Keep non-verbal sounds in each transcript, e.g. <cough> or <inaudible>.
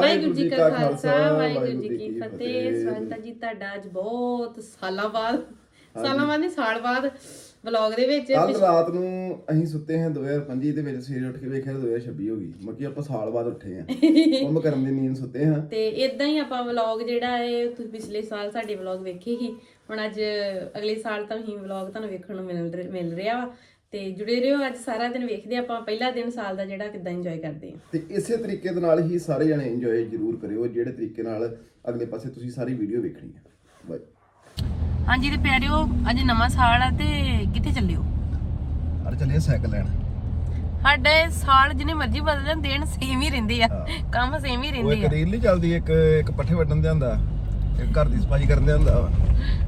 ਵਾਹਿਗੁਰੂ ਜੀ ਕਾ ਖਾਲਸਾ ਵਾਹਿਗੁਰੂ ਜੀ ਕੀ ਫਤਿਹ। ਸਵੰਤਾ ਜੀ ਤੁਹਾਡਾ ਅੱਜ ਬਹੁਤ ਸਾਲਾਂ ਬਾਅਦ ਸਾਲਾਂ ਬਾਅਦ ਨਹੀਂ ਸਾਲ ਬਾਅਦ ਵਲੌਗ ਦੇ ਵਿੱਚ। ਕੱਲ ਰਾਤ ਨੂੰ ਅਸੀਂ ਸੁੱਤੇ ਹਾਂ 2025 ਦੇ ਵਿੱਚ ਸਵੇਰੇ ਉੱਠ ਕੇ ਵੇਖਿਆ ਤਾਂ 2026 ਹੋ ਗਈ। ਮੱਕੀ ਆਪਾਂ ਸਾਲ ਬਾਅਦ ਉੱਠੇ ਆ <laughs> ਕੰਮ ਕਰਨ ਦੀ ਨੀਂਦ ਸੁੱਤੇ ਹਾਂ। ਤੇ ਇਦਾਂ ਹੀ ਆਪਾਂ ਵਲੌਗ ਜਿਹੜਾ ਹੈ ਤੁਸੀਂ ਪਿਛਲੇ ਸਾਲ ਸਾਡੇ ਵਲੌਗ ਵੇਖੇ ਹੀ ਹੁਣ ਅੱਜ ਅਗਲੇ ਸਾਲ ਤਾਂ ਹੀ ਵਲੌਗ ਤੁਹਾਨੂੰ ਵੇਖਣ ਨੂੰ ਮਿਲ ਰਿਹਾ ਵਾ। ਤੇ ਜੁੜੇ ਰਹੋ ਅੱਜ ਸਾਰਾ ਦਿਨ ਵੇਖਦੇ ਆਪਾਂ ਪਹਿਲਾ ਦਿਨ ਸਾਲ ਦਾ ਜਿਹੜਾ ਕਿਦਾਂ ਇੰਜੋਏ ਕਰਦੇ ਆ ਤੇ ਇਸੇ ਤਰੀਕੇ ਦੇ ਨਾਲ ਹੀ ਸਾਰੇ ਜਣੇ ਇੰਜੋਏ ਜ਼ਰੂਰ ਕਰਿਓ ਜਿਹੜੇ ਤਰੀਕੇ ਨਾਲ ਅਗਲੇ ਪਾਸੇ ਤੁਸੀਂ ਸਾਰੀ ਵੀਡੀਓ ਵੇਖਣੀ ਹੈ। ਬਾਈ ਹਾਂਜੀ ਤੇ ਪਿਆਰਿਓ ਅੱਜ ਨਵਾਂ ਸਾਲ ਆ ਤੇ ਕਿੱਥੇ ਚੱਲਿਓ? ਅਰ ਚੱਲੀਏ ਸਾਈਕਲ ਲੈਣ। ਸਾਡੇ ਸਾਲ ਜਿੰਨੇ ਮਰਜ਼ੀ ਬਦਲ ਜਾਣ ਦੇਣ ਸੇਮ ਹੀ ਰਹਿੰਦੇ ਆ। ਕੰਮ ਸੇਮ ਹੀ ਉਹ ਰਹਿੰਦੇ ਇੱਕ ਆ। ਰੀਲ ਨਹੀਂ ਚੱਲਦੀ ਇੱਕ ਇੱਕ ਪੱਠੇ ਵੱਢਣ ਦੇ ਹੁੰਦਾ ਇੱਕ ਘਰ ਦੀ ਸਫ਼ਾਈ ਕਰਨ ਦੇ ਹੁੰਦਾ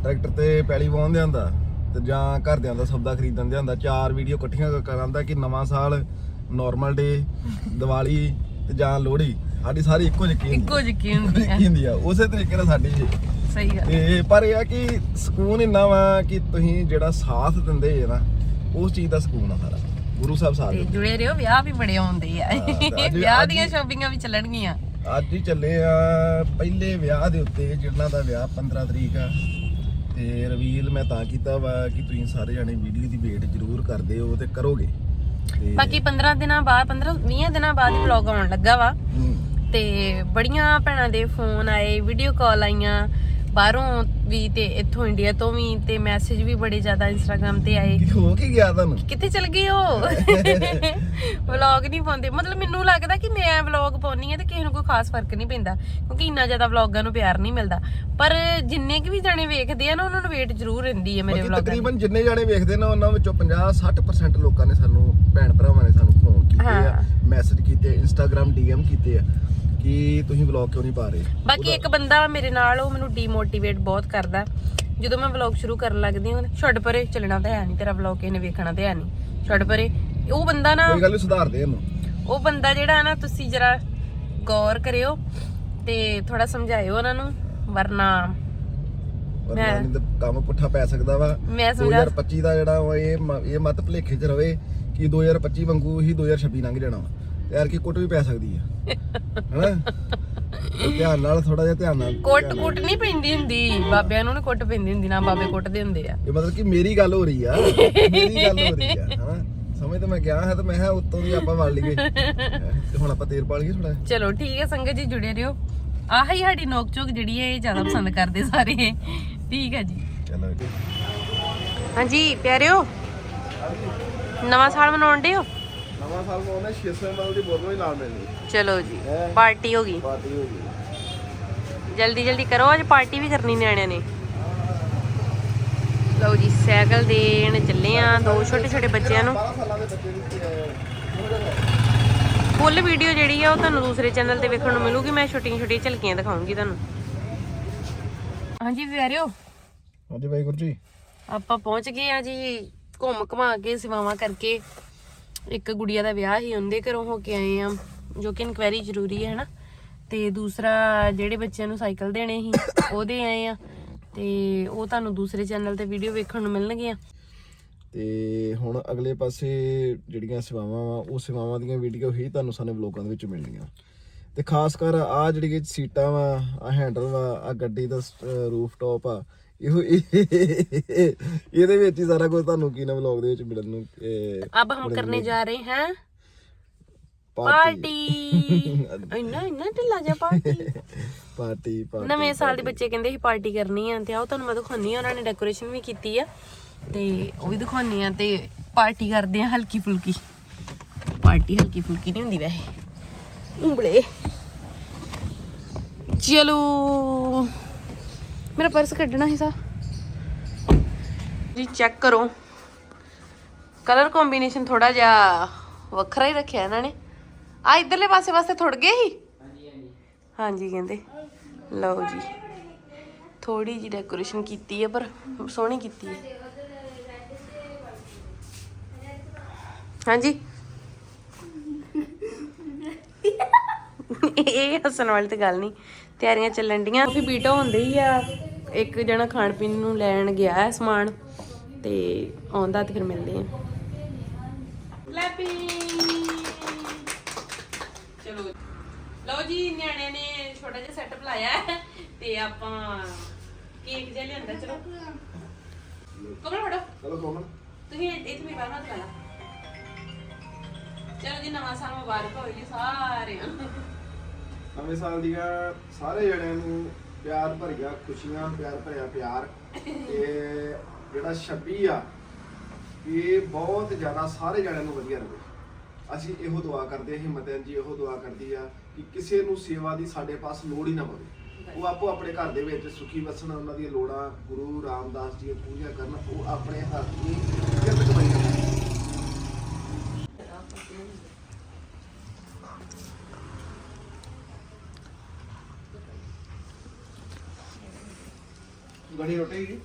ਟਰੈਕਟਰ ਤੇ ਪੈਲੀ ਵਾਹੁਣ ਦੇ ਹੁੰਦਾ। ਤੇ ਜਾਂ ਘਰਦਿਆਂ ਦਾ ਸੌਦਾ ਖਰੀਦਣ ਦੇ ਹੁੰਦਾ ਚਾਰ ਵੀਡੀਓ ਇਕੱਠੀਆਂ ਕਰਾਂਦਾ ਕਿ ਨਵਾਂ ਸਾਲ ਨਾਰਮਲ ਡੇ ਦੀਵਾਲੀ ਤੇ ਜਾਂ ਲੋਹੜੀ ਸਾਡੀ ਸਾਰੀ ਇੱਕੋ ਜਿਹੀ ਹੁੰਦੀ ਇੱਕੋ ਜਿਹੀ ਹੁੰਦੀ ਹੁੰਦੀ ਆ। ਉਸੇ ਤਰੀਕੇ ਨਾਲ ਸਾਡੀ ਸਹੀ ਗੱਲ ਤੇ ਪਰ ਇਹ ਆ ਕਿ ਸਕੂਨ ਇੰਨਾ ਵਾ ਕਿ ਤੁਸੀਂ ਜਿਹੜਾ ਸਾਥ ਦਿੰਦੇ ਜੇ ਨਾ ਉਸ ਚੀਜ਼ ਦਾ ਸਕੂਨ ਆ ਸਾਰਾ। ਗੁਰੂ ਸਾਹਿਬ ਸਾਥ ਤੇ। ਜੁੜੇ ਰਹੋ ਵਿਆਹ ਵੀ ਬੜੇ ਆਉਂਦੇ ਆ। ਵਿਆਹ ਦੀਆਂ ਸ਼ਾਪਿੰਗਾਂ ਵੀ ਚੱਲਣਗੀਆਂ। ਅੱਜ ਹੀ ਚੱਲੇ ਆ ਪਹਿਲੇ ਵਿਆਹ ਦੇ ਉੱਤੇ ਜਿਨ੍ਹਾਂ ਦਾ ਵਿਆਹ 15 ਤਰੀਕ ਆ ਤੇ ਰਵੀਲ ਮੈਂ ਤਾਂ ਕੀਤਾ ਵਾ ਕਿ ਤੁਸੀਂ ਸਾਰੇ ਜਣੇ ਵੀਡੀਓ ਦੀ ਵੇਟ ਜ਼ਰੂਰ ਕਰਦੇ ਹੋ ਤੇ ਕਰੋਗੇ। ਤੇ ਬਾਕੀ 15 ਦਿਨਾਂ ਬਾਅਦ 15 20 ਦਿਨਾਂ ਬਾਅਦ ਹੀ ਵਲੌਗ ਆਉਣ ਲੱਗਾ ਵਾ। ਤੇ ਬੜੀਆਂ ਭੈਣਾਂ ਦੇ ਫੋਨ ਆਏ ਵੀਡੀਓ ਕਾਲ ਆਈਆਂ। ਬਾਹਰੋਂ ਵੀ ਤੇ ਇੱਥੋਂ ਇੰਡੀਆ ਤੋਂ ਵੀ ਤੇ ਮੈਸੇਜ ਵੀ ਬੜੇ ਜ਼ਿਆਦਾ ਇੰਸਟਾਗ੍ਰam ਤੇ ਆਏ। ਕੀ ਹੋ ਕੀ ਗਿਆ ਤੁਹਾਨੂੰ? ਕਿੱਥੇ ਚਲ ਗਏ ਹੋ ਵਲੌਗ <laughs> ਨਹੀਂ ਪਾਉਂਦੇ। ਮਤਲਬ ਮੈਨੂੰ ਲੱਗਦਾ ਕਿ ਮੈਂ ਵਲੌਗ ਪਾਉਣੀ ਆ ਤੇ ਕਿਸੇ ਨੂੰ ਕੋਈ ਖਾਸ ਫ਼ਰਕ ਨਹੀਂ ਪੈਂਦਾ ਕਿਉਂਕਿ ਇੰਨਾ ਜ਼ਿਆਦਾ ਵਲੌਗਾਂ ਨੂੰ ਪਿਆਰ ਨਹੀਂ ਮਿਲਦਾ। ਪਰ ਜਿੰਨੇ ਕਿ ਵੀ ਜਾਣੇ ਵੇਖਦੇ ਆ ਨਾ ਉਹਨਾਂ ਨੂੰ ਵੇਟ ਜ਼ਰੂਰ ਰਹਿੰਦੀ ਹੈ ਮੇਰੇ ਵਲੌਗਾਂ ਤਕਰੀਬਨ ਜਿੰਨੇ ਜਾਣੇ ਵੇਖਦੇ ਨੇ ਉਹਨਾਂ ਵਿੱਚੋਂ 50 60% ਲੋਕਾਂ ਨੇ ਸਾਨੂੰ ਭੈਣ ਭਰਾਵਾਂ ਨੇ ਸਾਨੂੰ ਫੋਨ ਕੀਤੇ ਆ ਹਾਂ। ਮੈਸੇਜ ਕੀਤੇ ਇੰਸਟਾਗ੍ਰam ਡੀਐਮ ਕੀਤੇ ਆ। ਕਿ ਤੁਸੀਂ ਵਲੌਗ ਕਿਉਂ ਨਹੀਂ ਪਾ ਰਹੇ? ਬਾਕੀ ਇੱਕ ਬੰਦਾ ਮੇਰੇ ਨਾਲ ਉਹ ਮੈਨੂੰ ਡੀਮੋਟੀਵੇਟ ਬਹੁਤ ਕਰਦਾ। ਜਦੋਂ ਮੈਂ ਵਲੌਗ ਸ਼ੁਰੂ ਕਰਨ ਲੱਗਦੀ ਹਾਂ ਛੱਡ ਪਰੇ ਚੱਲਣਾ ਤਾਂ ਹੈ ਨਹੀਂ ਤੇਰਾ ਵਲੌਗ ਕਿਸੇ ਨੇ ਵੇਖਣਾ ਤਾਂ ਹੈ ਨਹੀਂ। ਛੱਡ ਪਰੇ। ਉਹ ਬੰਦਾ ਨਾ ਕੋਈ ਗੱਲ ਨਹੀਂ ਸੁਧਾਰਦੇ ਇਹਨੂੰ। ਉਹ ਬੰਦਾ ਜਿਹੜਾ ਨਾ ਤੁਸੀਂ ਜਰਾ ਗੌਰ ਕਰਿਓ ਤੇ ਥੋੜਾ ਸਮਝਾਇਓ ਉਹਨਾਂ ਨੂੰ ਵਰਨਾ ਤਾਂ ਕੰਮ ਪੁੱਠਾ ਪੈ ਸਕਦਾ ਵਾ। ਮੈਂ ਸਮਝਾ 2025 ਦਾ ਜਿਹੜਾ ਵਾ ਇਹ ਮ- ਇਹ ਮਤ ਭਲੇਖੇ 'ਚ ਰਵੇ ਕਿ 2025 ਵਾਂਗੂ ਹੀ 2026 ਲੰਘ ਜਾਣਾ ਯਾਰ ਕੀ ਕੁੱਟ ਵੀ ਪੈ ਸਕਦੀ ਆ। ਹੈਨਾ? ਧਿਆਨ ਨਾਲ ਥੋੜਾ ਜਿਹਾ ਧਿਆਨ ਨਾਲ। ਕੁੱਟ ਕੁੱਟ ਨਹੀਂ ਪੈਂਦੀ ਹੁੰਦੀ। ਬਾਬਿਆਂ ਨੂੰ ਨੀ ਕੁੱਟ ਪੈਂਦੀ ਹੁੰਦੀ ਨਾ ਬਾਬੇ ਕੁੱਟਦੇ ਹੁੰਦੇ ਆ। ਇਹ ਮਤਲਬ ਕਿ ਮੇਰੀ ਗੱਲ ਹੋ ਰਹੀ ਆ। ਮੇਰੀ ਗੱਲ ਹੋ ਰਹੀ ਆ ਹਨਾ? ਸਮਝ ਤਾਂ ਮੈਂ ਗਿਆ ਹੈ ਤਾਂ ਮੈਂ ਕਿਹਾ ਉੱਤੋਂ ਦੀ ਆਪਾਂ ਵੜ ਲਈਏ। ਤੇ ਹੁਣ ਆਪਾਂ ਤੇਲ ਪਾ ਲਈਏ ਥੋੜਾ ਚਲੋ ਠੀਕ ਹੈ ਸੰਗਤ ਜੀ ਜੁੜੇ ਰਹੋ। ਆਹ ਹੀ ਸਾਡੀ ਨੋਕ ਚੋਕ ਜਿਹੜੀ ਹੈ ਇਹ ਜ਼ਿਆਦਾ ਪਸੰਦ ਕਰਦੇ ਸਾਰੇ। ਠੀਕ ਹੈ ਜੀ। ਚਲੋ ਜੀ। ਹਾਂਜੀ ਪਿਆਰਿਓ। ਨਵਾਂ ਸਾਲ ਮਨਾਉਣ ਦੇ ਹੋ? ਨਵਾਂ ਸਾਲ ਨੂੰ ਉਹਨੇ 600 ml ਦੀ ਬੋਤਲ ਵੀ ਨਾਲ ਮਿਲਣੀ। ਚਲੋ ਜੀ ਪਾਰਟੀ ਹੋ ਗਈ। ਪਾਰਟੀ ਹੋ ਗਈ। ਜਲਦੀ ਜਲਦੀ ਕਰੋ ਅੱਜ ਪਾਰਟੀ ਵੀ ਕਰਨੀ ਨਿਆਣਿਆਂ ਨੇ। ਲਓ ਜੀ ਸਾਈਕਲ ਦੇਣ ਚੱਲੇ ਆ ਦੋ ਛੋਟੇ ਛੋਟੇ ਬੱਚਿਆਂ ਨੂੰ। 12 ਸਾਲਾਂ ਦੇ ਬੱਚੇ ਦੀ ਫੁੱਲ ਵੀਡੀਓ ਜਿਹੜੀ ਆ ਉਹ ਤੁਹਾਨੂੰ ਦੂਸਰੇ ਚੈਨਲ ਤੇ ਵੇਖਣ ਨੂੰ ਮਿਲੂਗੀ। ਮੈਂ ਛੋਟੀਆਂ ਛੋਟੀਆਂ ਝਲਕੀਆਂ ਦਿਖਾਉਂਗੀ ਤੁਹਾਨੂੰ। ਹਾਂਜੀ ਪਿਆਰਿਓ ਹਾਂਜੀ ਬਾਈ ਗੁਰੂ ਜੀ। ਆਪਾਂ ਪਹੁੰਚ ਗਏ ਆ ਜੀ ਘੁੰਮ ਘਮਾ ਕੇ ਸੇਵਾਵਾਂ ਕਰਕੇ। ਇੱਕ ਗੁੜੀਆ ਦਾ ਵਿਆਹ ਹੀ ਉਹਦੇ ਘਰੋਂ ਹੋ ਕੇ ਆਏ ਆ ਜੋ ਕਿ ਇਨਕੁਆਇਰੀ ਜ਼ਰੂਰੀ ਹੈ, ਹਨਾ? ਤੇ ਦੂਸਰਾ ਜਿਹੜੇ ਬੱਚਿਆਂ ਨੂੰ ਸਾਈਕਲ ਦੇਣੇ ਸੀ, ਉਹਦੇ ਆਏ ਆ ਤੇ ਉਹ ਤੁਹਾਨੂੰ ਦੂਸਰੇ ਚੈਨਲ ਤੇ ਵੀਡੀਓ ਵੇਖਣ ਨੂੰ ਮਿਲਣਗੀਆਂ। ਤੇ ਹੁਣ ਅਗਲੇ ਪਾਸੇ ਜਿਹੜੀਆਂ ਸੇਵਾਵਾਂ ਵਾ, ਉਹ ਸੇਵਾਵਾਂ ਦੀਆਂ ਵੀਡੀਓ ਹੀ ਤੁਹਾਨੂੰ ਸਾਨੂੰ ਵਲੋਗਾਂ ਦੇ ਵਿੱਚ ਮਿਲਣਗੀਆਂ। ਤੇ ਖਾਸ ਕਰ ਆ ਜਿਹੜੀਆਂ ਸੀਟਾਂ ਵਾ ਆ ਹੈਂਡਲ ਵਾ ਆ ਗੱਡੀ ਦਾ ਰੂਫ ਟਾਪ ਆ ਇਹੋ ਇਹਦੇ ਵਿੱਚ ਹੀ ਸਾਰਾ ਕੁਝ ਤੁਹਾਨੂੰ ਕੀ ਨਾ ਵਲੋਗ ਦੇ ਵਿੱਚ ਮਿਲਣ ਨੂੰ ਅਬ ਹਮ ਕਰਨੇ ਜਾ ਰਹੇ ਹਾਂ। ਪਾਰਟੀ <laughs> ਇੰਨਾ ਇੰਨਾ ਢਿੱਲਾ ਜਿਹਾ ਪਾਰਟੀ ਪਾਰਟੀ ਪਾਰਟੀ ਨਵੇਂ ਸਾਲ ਦੇ ਬੱਚੇ ਕਹਿੰਦੇ ਸੀ ਪਾਰਟੀ ਕਰਨੀ ਆ ਤੇ ਆਓ ਤੁਹਾਨੂੰ ਮੈਂ ਦਿਖਾਉਣੀ ਆ ਉਹਨਾਂ ਨੇ ਡੈਕੋਰੇਸ਼ਨ ਵੀ ਕੀਤੀ ਆ ਤੇ ਉਹ ਵੀ ਦਿਖਾਉਣੀ ਆ ਤੇ ਪਾਰਟੀ ਕਰਦੇ ਆ ਹਲਕੀ ਫੁਲਕੀ। ਪਾਰਟੀ ਹਲਕੀ ਫੁਲਕੀ ਨਹੀਂ ਹੁੰਦੀ ਵੈਸੇ। ਉਂਬਲੇ ਚਲੋ। ਮੇਰਾ ਪਰਸ ਕੱਢਣਾ ਸੀ ਸਾ। ਜੀ ਚੈੱਕ ਕਰੋ। ਕਲਰ ਕੰਬੀਨੇਸ਼ਨ ਥੋੜਾ ਜਿਹਾ ਵੱਖਰਾ ਹੀ ਰੱਖਿਆ ਇਹਨਾਂ ਨੇ। ਆ ਇਧਰਲੇ ਪਾਸੇ ਵਾਸਤੇ ਥੋੜ ਗਏ ਹੀ ਹਾਂਜੀ ਕਹਿੰਦੇ ਲਓ ਜੀ। ਥੋੜੀ ਜੀ ਡੈਕੋਰੇਸ਼ਨ ਕੀਤੀ ਹੈ ਪਰ ਸੋਹਣੀ ਕੀਤੀ ਹੈ ਹਾਂਜੀ। ਇਹ ਹੱਸਣ ਵਾਲੀ ਤੇ ਗੱਲ ਨਹੀਂ। ਤਿਆਰੀਆਂ ਚੱਲਣ ਡੀਆਂ। ਕਾਫੀ ਬੀਟਾ ਹੁੰਦੇ ਹੀ ਆ। ਇੱਕ ਜਣਾ ਖਾਣ ਪੀਣ ਨੂੰ ਲੈਣ ਗਿਆ ਹੈ ਸਮਾਨ ਤੇ ਆਉਂਦਾ ਤੇ ਫਿਰ ਮਿਲਦੇ ਆ ਲੈਪੀ। ਚਲੋ। ਲਓ ਜੀ ਨਿਆਣਿਆਂ ਨੇ ਛੋਟਾ ਜਿਹਾ ਸੈਟਅਪ ਲਾਇਆ ਹੈ ਤੇ ਆਪਾਂ ਕੇਕ ਜਿਹਾ ਲਿਆਂਦਾ ਚਲੋ। ਕਮਲ ਫੜੋ। ਚਲੋ ਕੋਮਨ ਤੁਸੀਂ ਇੱਥੇ ਮੇਰੇ ਬਾਹਰ ਹੱਥ ਲਾਇਆ ਚਲੋ ਜੀ ਨਵਾਂ ਸਾਲ ਮੁਬਾਰਕ ਹੋਵੇ ਜੀ ਸਾਰਿਆਂ ਨੂੰ। ਨਵੇਂ ਸਾਲ ਦੀਆਂ ਸਾਰੇ ਜਣਿਆਂ ਨੂੰ ਪਿਆਰ ਭਰੀਆਂ, ਖੁਸ਼ੀਆਂ, ਪਿਆਰ ਭਰਿਆ ਪਿਆਰ। ਤੇ ਜਿਹੜਾ 26 ਆ, ਇਹ ਬਹੁਤ ਜ਼ਿਆਦਾ ਸਾਰੇ ਜਣਿਆਂ ਨੂੰ ਵਧੀਆ ਰਹੇ ਅਸੀਂ ਇਹੋ ਦੁਆ ਕਰਦੇ ਹਾਂ ਹਿੰਮਤਨ ਜੀ, ਇਹੋ ਦੁਆ ਕਰਦੀ ਆ ਕਿ ਕਿਸੇ ਨੂੰ ਸੇਵਾ ਦੀ ਸਾਡੇ ਪਾਸ ਲੋੜ ਹੀ ਨਾ ਪਵੇ। ਉਹ ਆਪੋ ਆਪਣੇ ਘਰ ਦੇ ਵਿੱਚ ਸੁਖੀ ਵਸਣ, ਉਹਨਾਂ ਦੀਆਂ ਲੋੜਾਂ ਗੁਰੂ ਰਾਮਦਾਸ ਜੀ ਦੀ ਪੂਰੀਆਂ ਕਰਨ, ਉਹ ਆਪਣੇ ਹੱਥ ਦੀ ਕਿਰਤ ਕਮਾਈ ਗੜੀ ਰੋਟੀ ਕੀ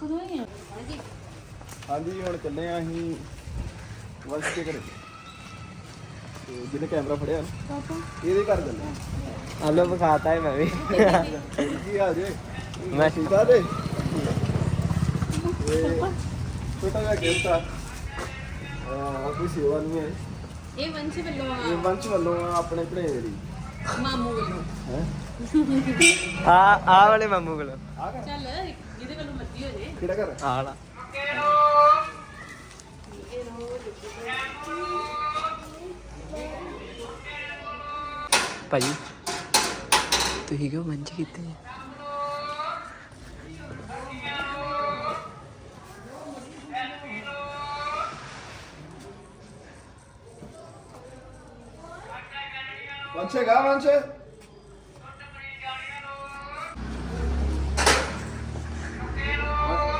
ਕਦੋਂ ਆਈਆਂ ਹਾਂਜੀ ਹੁਣ ਚੱਲੇ ਆ ਅਸੀਂ ਵੰਸ਼ ਦੇ ਘਰੇ। ਤੇ ਜਿਹਨੇ ਕੈਮਰਾ ਫੜਿਆ ਨਾ ਇਹਦੇ ਘਰ ਚੱਲੇ ਆ। ਹਲੋ ਬਖਾਤਾ ਹੈ ਮੈਂ ਵੀ। ਕੀ ਆ ਜੇ? ਮੈਂ ਸੀਤਾ ਦੇ ਇਹ ਛੋਟਾ ਜਿਹਾ ਗਿਫਟ ਆ। ਆ ਕੋਈ ਸੇਵਾ ਨਹੀਂ ਹੈ। ਇਹ ਵੰਸ਼ ਵੱਲੋਂ ਇਹ ਵੰਸ਼ ਵੱਲੋਂ ਆ ਆਪਣੇ ਭਣੇਵੇਂ ਦੀ ਮਾਮੂ ਵੱਲੋਂ। ਹੈ? ਆ ਆ ਵਾਲੇ ਮਾਮੂ ਕੋਲ ਆ ਚੱਲ ਜਿਹਦੇ ਵੱਲੋਂ ਮਰਜ਼ੀ ਹੋ ਜੇ ਕਿਹੜਾ ਘਰ ਆ ਵਾਲਾ ਭਾਜੀ ਤੁਸੀਂ ਕਿਉਂ ਮੰਜ ਕੀਤੇ ਵੰਸ਼ ਹੈਗਾ ਵੰਸ਼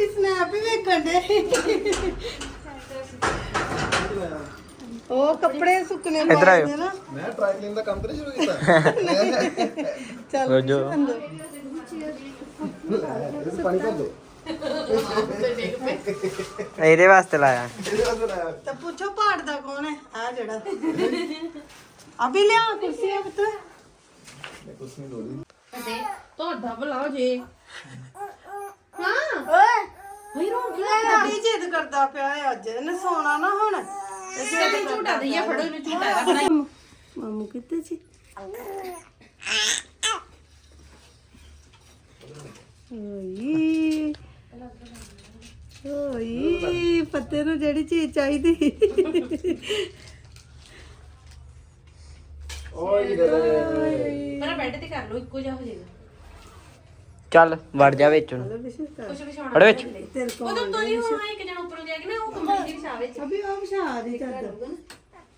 ਤੁਹਾਡੀ ਸਨੈਪ ਹੀ ਵੇਖਣ ਦੇ। ਉਹ ਕੱਪੜੇ ਸੁੱਕਣੇ ਇੱਧਰ ਆਇਓ। ਪਾਉਂਦੇ ਨਾ। ਮੈਂ ਟਰਾਈ ਕਲੀਨ ਦਾ ਕੰਮ ਤੇ ਨਹੀਂ ਸ਼ੁਰੂ ਕੀਤਾ। ਚੱਲ ਰੋਜੋ। ਅੰਦਰ। ਇਹਦੇ ਪਾਣੀ ਭਰ ਦੋ ਇਹਦੇ ਵਾਸਤੇ ਲਾਇਆ। ਇਹਦੇ ਵਾਸਤੇ ਲਾਇਆ। ਤਾਂ ਪੁੱਛੋ ਪਹਾੜ ਦਾ ਕੌਣ ਹੈ? ਆ ਜਿਹੜਾ। ਅਭੀ ਲਿਆ ਕੁਰਸੀ ਆ ਪੁੱਤ। ਕੁਛ ਨਹੀਂ ਲੋੜੀ ਤੁਹਾਡਾ ਭਲਾ ਜੇ। ਓਏ। ਭਈ ਰੋ ਕੀ ਜਿੱਦ ਕਰਦਾ ਪਿਆ ਹੈ ਅੱਜ ਇਹਨੇ ਸੋਣਾ ਨਾ ਹੁਣ। ਤੇ ਜਿੱਦ ਝੂਟਾ ਦਈਏ ਫੜੋ ਇਹਨੂੰ ਝੂਟਾ ਰੱਖਣਾ ਮਾਮੂ ਕਿੱਥੇ ਸੀ? ਓਏ ਓਏ ਪੱਤੇ ਨੂੰ ਜਿਹੜੀ ਚੀਜ਼ ਚਾਹੀਦੀ। ਓਏ ਪਰ ਬੈੱਡ ਤੇ ਕਰ ਲਓ ਇੱਕੋ ਜਿਹਾ ਹੋ ਜਾਏਗਾ। ਚੱਲ ਵੜ ਜਾ ਵਿੱਚ ਹੁਣ। ਕੁਛ ਵਿਛਾਉਣਾ ਵਿੱਚ। ਉਦੋਂ ਤੋਂ ਹੀ ਹੁਣ ਇੱਕ ਜਣਾ ਉੱਪਰੋਂ ਜਾ ਕੇ ਨਾ ਉਹ ਕੰਬਲ ਦੀ ਵਿਛਾ ਵਿੱਚ। ਅਭੀ ਉਹ ਵਿਛਾ ਦੇ ਚੱਦਰ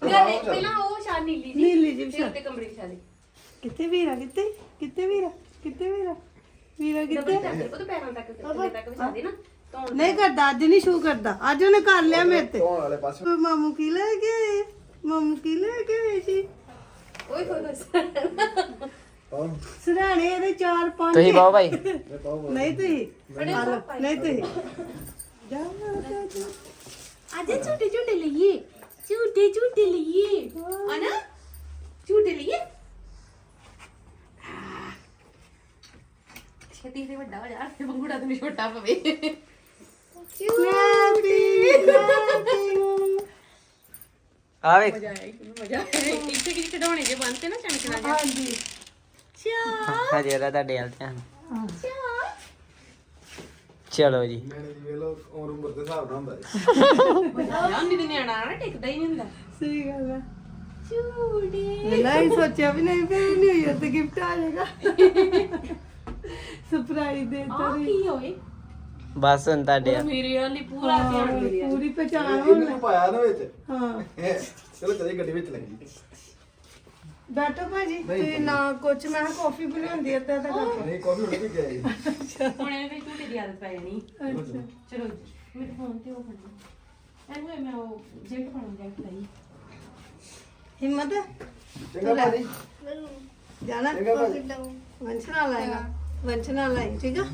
ਗੱਲ ਇਹ- ਪਹਿਲਾਂ ਉਹ ਵਿਛਾ ਨੀਲੀ ਜੀ। ਨੀਲੀ ਜੀ ਫਿਰ ਉੱਤੇ ਕੰਬਲ ਵਿਛਾ ਦੇ। ਕਿੱਥੇ ਵੀਰਾ ਕਿੱਥੇ? ਕਿੱਥੇ ਵੀਰਾ ਕਿੱਥੇ ਵੀਰਾ ਵੀਰਾ ਕਿੱਥੇ? ਉਹਦੇ ਪੈਰਾਂ ਤੱਕ ਥੱਲੇ ਤੱਕ ਵਿਛਾ ਦੇ ਨਾ। ਨਹੀਂ ਕਰਦਾ ਅੱਜ ਨਹੀਂ ਸ਼ੂ ਕਰਦਾ। ਅੱਜ ਉਹਨੇ ਕਰ ਲਿਆ ਮੇਰੇ ਤੇ। ਧੋਣ ਵਾਲੇ ਪਾਸੇ। ਉਹ ਮਾਮੂ ਕੀ ਲੈ ਕੇ ਆਏ? ਮਾਮੂ ਕੀ ਲੈ ਕੇ ਆਏ ਸੀ? ਓਏ ਹੋਏ। ਸਰਾਣੇ ਇਹਦੇ ਚਾਰ ਪੰਜ ਤੁਸੀਂ ਬਾਓ ਭਾਈ ਮੈਂ ਪਾਓ ਨਹੀਂ ਤੁਸੀਂ ਆ ਲਓ, ਨਹੀਂ ਤੁਸੀਂ ਜਾ ਜਾ, ਜਾ। ਅੱਜ ਝੂਟੇ ਝੂਟੇ ਲਈਏ ਝੂਟੇ ਝੂਟੇ ਲਈਏ ਆਨਾ ਝੂਟੇ ਲਈਏ ਛੇਤੀ ਤੇ ਵੱਡਾ ਹੋ ਜਾ ਤੇ ਬੰਗੂੜਾ ਤੈਨੂੰ ਛੋਟਾ ਪਵੇ Happy birthday. ਆ ਵੇਖ ਮਜ਼ਾ ਆਇਆ ਕਿ ਮਜ਼ਾ ਆਇਆ ਇੱਥੇ ਕਿ ਖਿਡੌਣੇ ਜੇ ਬੰਨਤੇ ਨਾ ਚਮਕਣਾ ਜਾ ਹਾਂਜੀ ਚਾ ਹਜੇ ਇਹਦਾ ਤੁਹਾਡੇ ਹਾਲ ਧਿਆਨ। ਚਾ ਚਲੋ ਜੀ। ਮੈਂ ਜੀ ਵੇਲੋ ਉਮਰ ਉਮਰ ਦੇ ਹਿਸਾਬ ਨਾਲ ਹੁੰਦਾ ਹੈ ਮਜ਼ਾ ਨਹੀਂ ਤੇ ਨਿਆਣਾ ਨਾ ਟਿਕਦਾ ਹੀ ਨਹੀਂ ਹੁੰਦਾ। ਸਹੀ ਗੱਲ ਹੈ ਝੂਟੇ ਮੈਂ ਹੀ ਸੋਚਿਆ ਵੀ ਨਹੀਂ ਫਿਰ ਨਿਊ ਇਅਰ ਤੇ ਗਿਫਟ ਆ ਜਾਏਗਾ। ਸਰਪ੍ਰਾਈਜ਼ ਦੇ ਆ ਤਾ ਕੀ ਹੋਏ? ਬਸ ਹੁਣ ਤੁਹਾਡੇ ਉਹ ਮੇਰੇ ਵਾਲੀ ਪੂਰਾ ਧਿਆਨ। ਪੂਰੀ ਪਛਾਣ ਹੋਣ ਇਹਨੂੰ ਪਾਇਆ ਨਾ ਵਿੱਚ। ਹਾਂ। ਚਲੋ ਚਲੇ ਗੱਡੀ ਵਿੱਚ ਲੱਗੀ। ਬੈਠੋ ਭਾਜੀ ਤੇ ਨਾ ਕੁਛ ਮੈਂ ਕਾਫੀ ਬਣਾਉਂਦੀ ਅੱਧਾ ਤਾਂ ਕਰਕੇ ਨਹੀਂ ਕਾਫੀ ਹੁਣ ਵੀ ਗਿਆ ਜੀ ਹੁਣ ਇਹਦੇ ਵਿੱਚ ਝੂਟੇ ਦੀ ਆਦਤ ਪੈ ਜਾਣੀ ਅੱਛਾ ਚਲੋ ਮੇਰੇ ਫੋਨ ਤੇ ਉਹ ਕਰਨਾ ਐਵੇਂ ਮੈਂ ਉਹ ਜੈਕਟ ਪਾਉਣ ਜੈਕਟ ਲਈ ਹਿੰਮਤ ਚੰਗਾ ਭਾਜੀ ਜਾਣਾ ਚੰਗਾ ਭਾਜੀ ਵੰਸ਼ ਨਾਲ ਆਏਗਾ ਵੰਸ਼ ਨਾਲ ਆਈ ਠੀਕ ਆ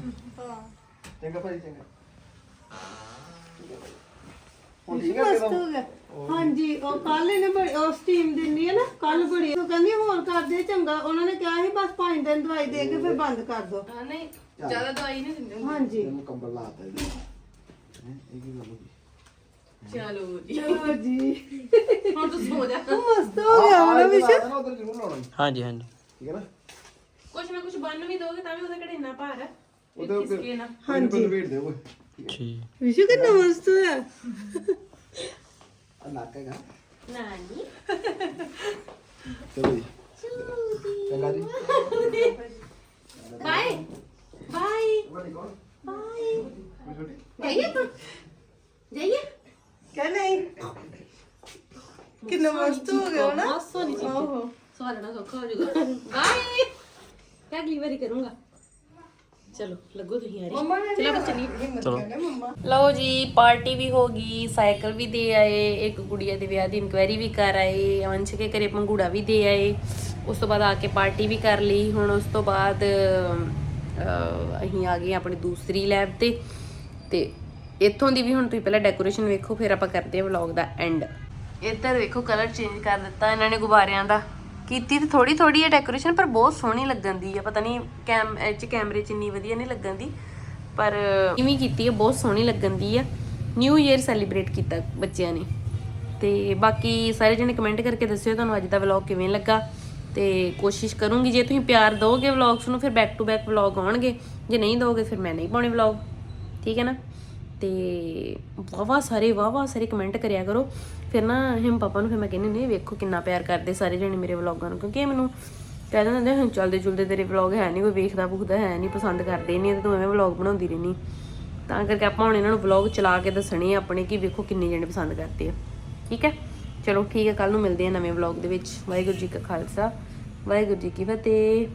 ਚੰਗਾ ਭਾਜੀ ਚੰਗਾ ਹੁਣ ਠੀਕ ਹੈ ਮਸਤ ਕਿਦਾਂ ਹੋ ਗਿਆ ਹਾਂਜੀ ਉਹ ਕੱਲ ਇਹਨੇ ਬੜੀ ਉਹ ਸਟੀਮ ਦਿੰਦੀ ਹੈ ਨਾ ਕੱਲ ਬੜੀ ਉਹ ਕਹਿੰਦੀ ਹੋਰ ਕਰ ਦੇ ਚੰਗਾ। ਉਹਨਾਂ ਨੇ ਕਿਹਾ ਸੀ ਬਸ 5 ਦਿਨ ਦਵਾਈ ਦੇ ਕੇ ਫਿਰ ਬੰਦ ਕਰ ਦੋ। ਨਹੀਂ ਜ਼ਿਆਦਾ ਦਵਾਈ ਨਹੀਂ ਦਿੰਦੇ ਹਾਂਜੀ। ਇਹਨੂੰ ਕੰਬਲ ਲਾਤਾ ਹੈਂ, ਇਹ ਕੀ ਗੱਲ ਹੋ ਗਈ? ਚਲੋ ਜੀ। ਚਲੋ ਜੀ। ਹੁਣ ਤੂੰ ਸੋ ਜਾ। ਮਸਤ ਹੋ ਗਿਆ ਹੁਣ ਵਿਸ਼। ਉਧਰ ਜ਼ਰੂਰ ਲਾਉਣਾ। ਜੀ, ਹਾਂਜੀ ਹਾਂਜੀ। ਠੀਕ ਹੈ ਨਾ? ਕੁਛ ਨਾ ਕੁਛ ਬੰਨ ਵੀ ਦੋਗੇ ਤਾਂ ਵੀ ਉਹਦਾ ਕਿਹੜਾ ਇੰਨਾ ਭਾਰ ਹੈ ਉਹਦੇ ਉੱਤੇ ਕਿਸਕੇ ਨਾ। ਹਾਂਜੀ। ਵੇਟ ਦੇ ਓਏ। ਠੀਕ। ਵਿਸ਼ੂ ਕਿੰਨਾ ਮਸਤ ਹੋਇਆ। ਆ ਨੱਕ ਹੈਗਾ। ਨਾਨੀ। ਚਲੋ ਜੀ। ਚੰਗਾ ਜੀ। ਬਾਏ। ਬਾਏ। ਬਾਏ। ਜਾਈਏ ਤੂੰ ਜਾਈਏ? ਕਹਿ ਨਹੀਂ। ਕਿੰਨਾ ਮਸਤ ਹੋ ਗਿਆ ਨਾ ਬਹੁਤ ਸੋਹਣੀ ਆਹੋ ਸਵਾਲਣਾ ਸੌਖਾ ਹੋ ਜਾਊਗਾ। ਬਾਏ। ਅਗਲੀ ਵਾਰੀ ਕਰੂੰਗਾ। ਚਲੋ ਲੱਗੋ ਤੁਸੀਂ ਯਾਰੀ। ਚਲੋ ਬਸ ਚਲੀਏ ਚਲੋ। ਲਓ ਜੀ ਪਾਰਟੀ ਵੀ ਹੋ ਗਈ ਸਾਈਕਲ ਵੀ ਦੇ ਆਏ ਇੱਕ ਗੁੜੀਆ ਦੇ ਵਿਆਹ ਦੀ ਇਨਕੁਆਇਰੀ ਵੀ ਕਰ ਆਏ ਅੰਸ਼ ਕੇ ਘਰੇ ਪੰਗੂੜਾ ਵੀ ਦੇ ਆਏ। ਉਸ ਤੋਂ ਬਾਅਦ ਆ ਕੇ ਪਾਰਟੀ ਵੀ ਕਰ ਲਈ ਹੁਣ ਉਸ ਤੋਂ ਬਾਅਦ ਅਹ, ਅਸੀਂ ਆ ਗਏ ਆਪਣੀ ਦੂਸਰੀ ਲੈਬ ਤੇ। ਤੇ ਇੱਥੋਂ ਦੀ ਵੀ ਹੁਣ ਤੁਸੀਂ ਪਹਿਲਾਂ ਡੈਕੋਰੇਸ਼ਨ ਵੇਖੋ ਫਿਰ ਆਪਾਂ ਕਰਦੇ ਹਾਂ ਵਲੌਗ ਦਾ ਐਂਡ ਇੱਧਰ ਵੇਖੋ ਕਲਰ ਚੇਂਜ ਕਰ ਦਿੱਤਾ ਇਹਨਾਂ ਨੇ ਗੁਬਾਰਿਆਂ ਦਾ। ਕੀਤੀ ਤੇ ਥੋੜੀ ਥੋੜੀ ਹੈ ਡੈਕੋਰੇਸ਼ਨ ਪਰ ਬਹੁਤ ਸੋਹਣੀ ਲੱਗਣ ਦੀ ਆ। ਪਤਾ ਨਹੀਂ ਕੈਮ, ਇਹ 'ਚ ਕੈਮਰੇ 'ਚ ਇੰਨੀ ਵਧੀਆ ਨਹੀਂ ਲੱਗਣ ਦੀ ਪਰ ਇਵੇਂ ਕੀਤੀ ਹੈ ਬਹੁਤ ਸੋਹਣੀ ਲੱਗਣ ਦੀ ਆ। ਨਿਊ ਇਅਰ ਸੈਲੀਬ੍ਰੇਟ ਕੀਤਾ ਬੱਚਿਆਂ ਨੇ। ਤੇ ਬਾਕੀ ਸਾਰੇ ਜਣੇ ਕਮੈਂਟ ਕਰਕੇ ਦੱਸਿਓ ਤੁਹਾਨੂੰ ਅੱਜ ਦਾ ਵਲੌਗ ਕਿਵੇਂ ਲੱਗਾ। ਤੇ ਕੋਸ਼ਿਸ਼ ਕਰੂੰਗੀ, ਜੇ ਤੁਸੀਂ ਪਿਆਰ ਦਿਓਗੇ ਵਲੌਗਸ ਨੂੰ, ਫਿਰ ਬੈਕ ਟੂ ਬੈਕ ਵਲੌਗ ਆਉਣਗੇ। ਜੇ ਨਹੀਂ ਦਿਓਗੇ ਫਿਰ ਮੈਂ ਨਹੀਂ ਪਾਉਣੇ ਵਲੌਗ ਠੀਕ ਹੈ ਨਾ? ਤੇ ਵਾਵਾ ਸਾਰੇ ਵਾਵਾ ਸਾਰੇ ਕਮੈਂਟ ਕਰਿਆ ਕਰੋ। ਫਿਰ ਨਾ ਹਿਮ ਪਾਪਾ ਨੂੰ ਫਿਰ ਮੈਂ ਕਹਿੰਦੀ ਨਹੀਂ ਵੇਖੋ ਕਿੰਨਾ ਪਿਆਰ ਕਰਦੇ ਸਾਰੇ ਜਣੇ ਮੇਰੇ ਵਲੌਗਾਂ ਨੂੰ, ਕਿਉਂਕਿ ਇਹ ਮੈਨੂੰ ਕਹਿ ਦਿੰਦੇ ਹੁੰਦੇ ਹੁਣ ਚੱਲਦੇ ਚੁਲਦੇ ਤੇਰੇ ਵਲੌਗ ਹੈ ਨਹੀਂ ਕੋਈ ਵੇਖਦਾ ਭੁਖਦਾ ਹੈ ਨਹੀਂ ਪਸੰਦ ਕਰਦੇ ਨਹੀਂ ਤੇ ਤੂੰ ਐਵੇਂ ਵਲੌਗ ਬਣਾਉਂਦੀ ਰਹਿਨੀ ਤਾਂ ਕਰਕੇ ਆਪਾਂ ਹੁਣ ਇਹਨਾਂ ਨੂੰ ਵਲੌਗ ਚਲਾ ਕੇ ਦੱਸਣੇ ਆਪਣੇ ਕਿ ਵੇਖੋ ਕਿੰਨੇ ਜਣੇ ਪਸੰਦ ਕਰਦੇ ਆ। ਠੀਕ ਹੈ? ਚਲੋ ਠੀਕ ਹੈ ਕੱਲ ਨੂੰ ਮਿਲਦੇ ਆ ਨਵੇਂ ਵਲੌਗ ਦੇ ਵਿੱਚ। ਵਾਹਿਗੁਰੂ ਜੀ ਕਾ ਖਾਲਸਾ, ਵਾਹਿਗੁਰੂ ਜੀ ਕੀ ਫਤਿਹ।